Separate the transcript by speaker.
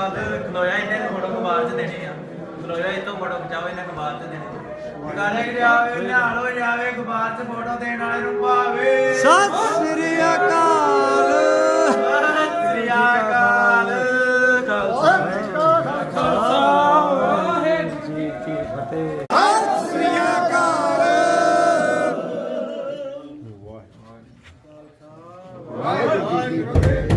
Speaker 1: ਹੱਦ ਖਲੋਇਆ ਇਹਨੇ ਫੋਟੋ ਅਖਬਾਰ 'ਚ ਦੇਣੀ ਆ। ਖਲੋਇਆ ਇਹ ਤੋਂ ਫੋਟੋ ਖਿਚਾਓ ਇਹਨੇ ਅਖਬਾਰ 'ਚ ਦੇਣੀ ਗਾਣੇ ਜਾਵੇ ਨਿਹਾਲ ਹੋ ਜਾਵੇ ਅਖਬਾਰ 'ਚ ਫੋਟੋ ਦੇਣ ਵਾਲੇ ਨੂੰ ਭਾਵੇ
Speaker 2: ਸਤਿ ਸ੍ਰੀ ਅਕਾਲ।
Speaker 1: ਸਤਿ ਸ੍ਰੀ ਅਕਾਲ।
Speaker 2: ਵਾਹਿਗੁਰੂ ਜੀ ਕੀ ਫਤਿਹ।